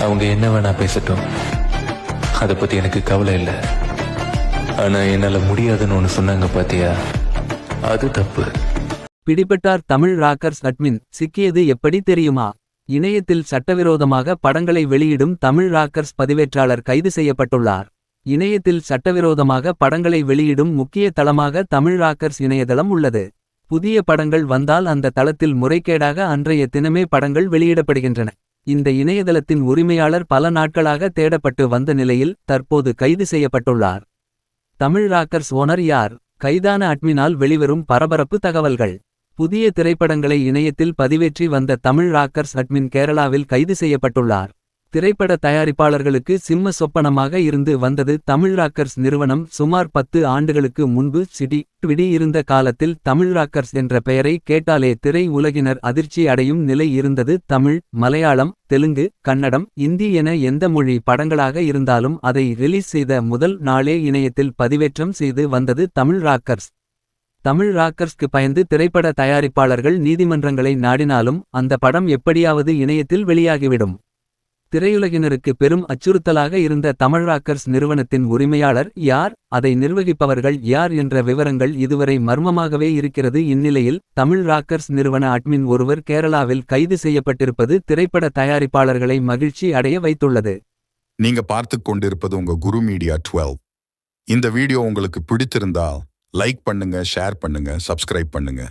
அவங்க என்ன வேணா பேசட்டும். அதை பத்தி எனக்கு கவலை இல்லை. ஆனா என்னால முடியாதுன்னு ஒண்ணு சொன்னாங்க பாத்தியா? அது தப்பு. பிடிபட்டார் தமிழ் ராக்கர்ஸ் அட்மின் சிக்கியது எப்படி தெரியுமா? இணையத்தில் சட்டவிரோதமாக படங்களை வெளியிடும் தமிழ் ராக்கர்ஸ் பதிவேற்றாளர் கைது செய்யப்பட்டுள்ளார். இணையத்தில் சட்டவிரோதமாக படங்களை வெளியிடும் முக்கிய தளமாக தமிழ் ராக்கர்ஸ் இணையதளம் உள்ளது. புதிய படங்கள் வந்தால் அந்த தளத்தில் முறைகேடாக அன்றைய தினமே படங்கள் வெளியிடப்படுகின்றன. இந்த இணையதளத்தின் உரிமையாளர் பல நாட்களாக தேடப்பட்டு வந்த நிலையில் தற்போது கைது செய்யப்பட்டுள்ளார். தமிழ் ராக்கர்ஸ் ஓனர் யார்? கைதான அட்மினால் வெளிவரும் பரபரப்பு தகவல்கள். புதிய திரைப்படங்களை இணையத்தில் பதிவேற்றி வந்த தமிழ் ராக்கர்ஸ் அட்மின் கேரளாவில் கைது செய்யப்பட்டுள்ளார். திரைப்பட தயாரிப்பாளர்களுக்கு சிம்ம சொப்பனமாக இருந்து வந்தது தமிழ் ராக்கர்ஸ் நிறுவனம். சுமார் பத்து ஆண்டுகளுக்கு முன்பு சிடி ட்விடி இருந்த காலத்தில் தமிழ் ராக்கர்ஸ் என்ற பெயரை கேட்டாலே திரை உலகினர் அதிர்ச்சி அடையும் நிலை இருந்தது. தமிழ் மலையாளம் தெலுங்கு கன்னடம் இந்தி என எந்த மொழி படங்களாக இருந்தாலும் அதை ரிலீஸ் செய்த முதல் நாளே இணையத்தில் பதிவேற்றம் செய்து வந்தது தமிழ் ராக்கர்ஸ். தமிழ் ராக்கர்ஸ்க்கு பயந்து திரைப்பட தயாரிப்பாளர்கள் நீதிமன்றங்களை நாடினாலும் அந்த படம் எப்படியாவது இணையத்தில் வெளியாகிவிடும். திரையுலகினருக்கு பெரும் அச்சுறுத்தலாக இருந்த தமிழ் ராக்கர்ஸ் நிறுவனத்தின் உரிமையாளர் யார்? அதை நிர்வகிப்பவர்கள் யார் என்ற விவரங்கள் இதுவரை மர்மமாகவே இருக்கிறது. இந்நிலையில் தமிழ் ராக்கர்ஸ் நிறுவன அட்மின் ஒருவர் கேரளாவில் கைது செய்யப்பட்டிருப்பது திரைப்பட தயாரிப்பாளர்களை மகிழ்ச்சி அடைய வைத்துள்ளது. நீங்க பார்த்து கொண்டிருப்பது உங்க குரு மீடியா 12 இந்த வீடியோ உங்களுக்கு பிடித்திருந்தால் லைக் பண்ணுங்க ஷேர் பண்ணுங்க சப்ஸ்கிரைப் பண்ணுங்க.